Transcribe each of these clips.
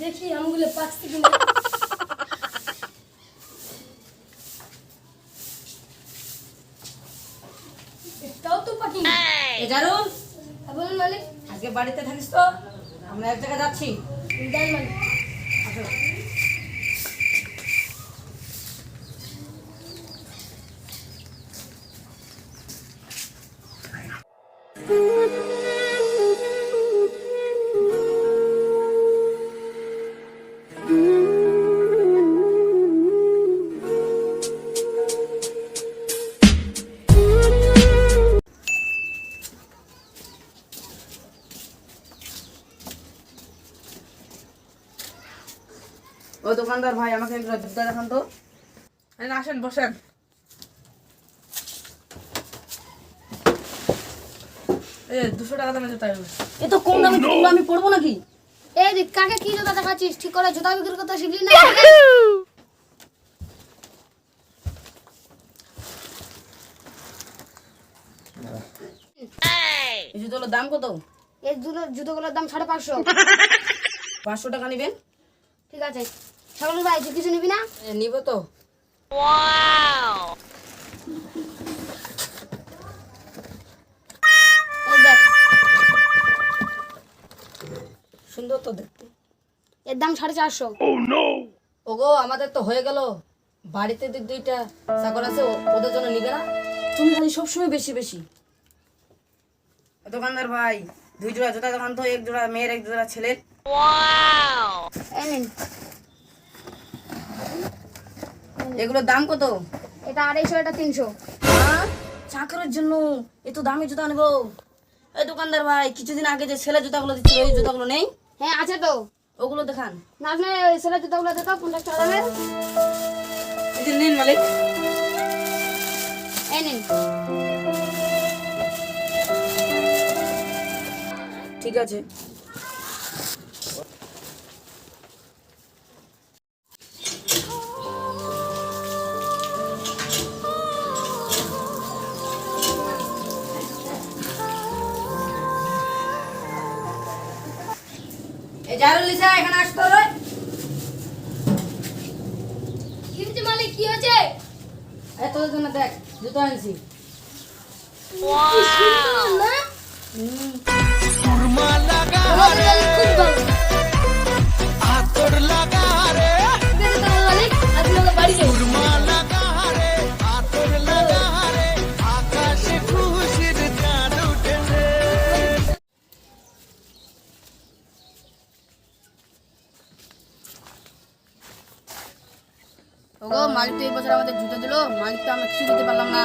দেখি আমগুলো পাকছে কিনা। এটাও তো পাকি এ জারুল হ্যাঁ, বলুন মালিক। আজকে বাড়িতে থাকিস তো? আমরা এক জায়গায় যাচ্ছি। দেন মালিক। আসো। ও দোকানদার ভাই আমাকে একটু জুতা দেখান তো। আসেন বসেন। দুশো টাকা দামে জুতা এ তো কম দামে জুতোগুলো আমি পরবো নাকি? এই দেখ কাকে কি জুতা দেখাচ্ছিস? ঠিক করে জুতা বিক্রি করতে শিখলি না? এই জুতোগুলোর দাম কত? এই জুতোগুলোর দাম সাড়ে পাঁচশো। পাঁচশো টাকা নেবেন? ঠিক আছে। ছাগল ভাই তুই কিছু নিবি না? নিব তো। সুন্দর তো দেখতে। এর দাম সাড়ে চারশো। ওগো আমাদের তো হয়ে গেল। বাড়িতে দু দুইটা চাকর আছে ওদের জন্য নিবে না? তুমি খালি সবসময় বেশি বেশি। দোকানদার ভাই দুই জোড়া জুতা দোকান তো এক জোড়া মেয়ের এক জোড়া ছেলের। এই নিন। এগুলোর দাম কত? এটা আড়াইশো এটা তিনশো। হ্যাঁ? চাকরের জন্য এত দামি জুতা নেব এই দোকানদার ভাই কিছুদিন আগে যে ছেলে জুতাগুলো দিচ্ছিল ওই জুতাগুলো নেই? হ্যাঁ আছে তো। ওগুলো দেখান। না আপনি সেলের জুতোগুলো দেখো পঞ্চাশ টাকা দামের এই নিন মালিক। এই নিন। ঠিক আছে। লিসা এখানে আসতো রে কি মালিক কি হয়েছে? এই তোদের জন্য দেখ জুতো আনছি। কি না হুম আমাদের মালিক খুব ভালো ওগো মালিক তো এই বছর আমাদের জুতো দিলো মালিক তো আমরা কিছু দিতে পারলাম না।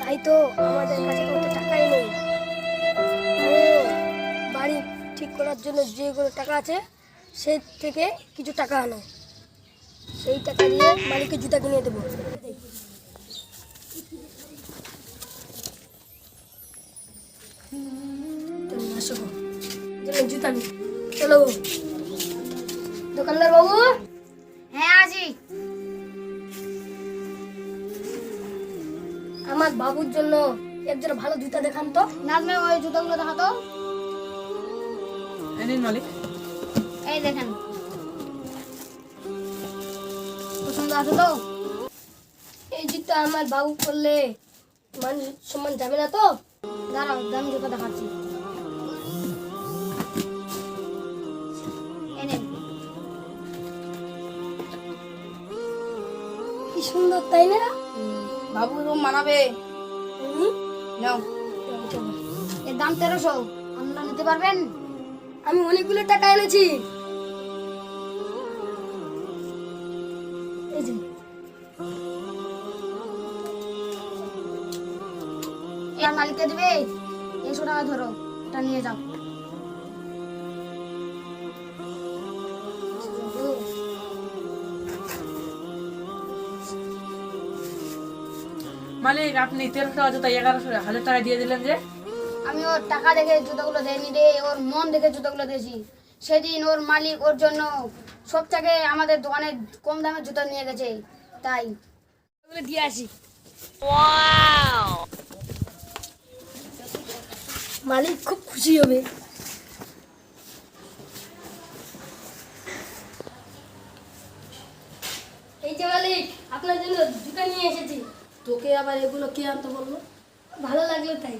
তাই তো আমাদের কাছে তো অত টাকাই নেই। ও বাড়ি ঠিক করার জন্য যেগুলো টাকা আছে সে থেকে কিছু টাকা আনো। সেই টাকা দিয়ে মালিকের জুতা কিনে দেবো। জুতা নি। চলো দোকানদার বাবু? হ্যাঁ আছি আমার বাবুর জন্য একজন ভালো জুতা দেখান তো। নাজমে ওই জুতাগুলো দেখাতো এই নিন মালিক। এই দেখেন। পছন্দ আছে তো? এই জুতা আমার বাবু করলে মান সম্মান যাবে না তো? দাঁড়াও দামি জুতা দেখাচ্ছি। কি সুন্দর তাই না? বাবু তো মানাবে? নাও। এর দাম তেরোশো। আপনারা নিতে পারবেন? আমি অনেকগুলো টাকা এনেছি। এই যে। এর মালিককে দেবে? একশো টাকা ধরো। এটা নিয়ে যাও। মালিক আপনি তেল খাওয়া জুতা এগারোশো হাজার টাকা দিয়ে দিলেন যে? আমি ওর টাকা দেখে জুতোগুলো দেয়নি রে ওর মন দেখে জুতোগুলো দিয়েছি। সেদিন ওর মালিক ওর জন্য সব থেকে আমাদের দোকানে কম দামে জুতো নিয়ে গেছে তাই। দিয়ে আসি। মালিক খুব খুশি হবে। এই যে মালিক আপনার জন্য জুতো নিয়ে এসেছি। তোকে আবার এগুলো কে আনতে বলল? ভালো লাগল তাই।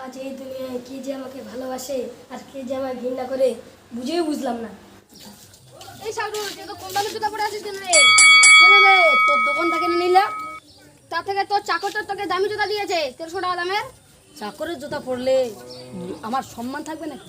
আজ এই দুনিয়ায় কে যে আমাকে ভালোবাসে আর কে যে আমায় ঘৃণা করে বুঝেই বুঝলাম না। এই সাগর তুই তো দামে জুতা পরে আছিস কেন রে? কেন রে? তোর দোকান থেকে নিলাম। তার থেকে তোর চাকরটা তোকে দামি জুতা দিয়েছে তেরোশো টাকা দামের? চাকরের জুতা পরলে আমার সম্মান থাকবে নাকি?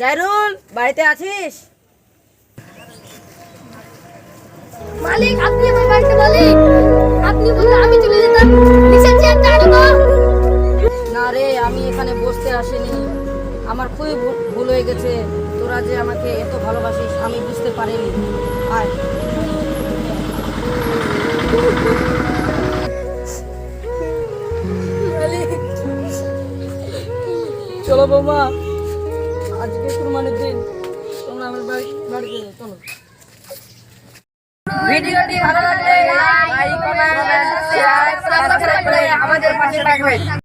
জাইরুল বাড়িতে আছিস? মালিক আপনি আমার বাড়িতে মালিক। আপনি বললে আমি চলে যেতাম। নিচের চেয়ারটা আনো তো। না রে আমি এখানে বসতে আসিনি। আমার খুবই ভুল হয়ে গেছে। তোরা যে আমাকে এত ভালোবাসিস আমি বুঝতে পারিনি। আয়। চলো বৌমা। আজকে কুরবানির দিন, তোমরা আমার বাড়িতে চলো ভিডিওটি ভালো লাগলে লাইক কমেন্ট শেয়ার সাবস্ক্রাইব করে আমাদের পাশে থাকবেন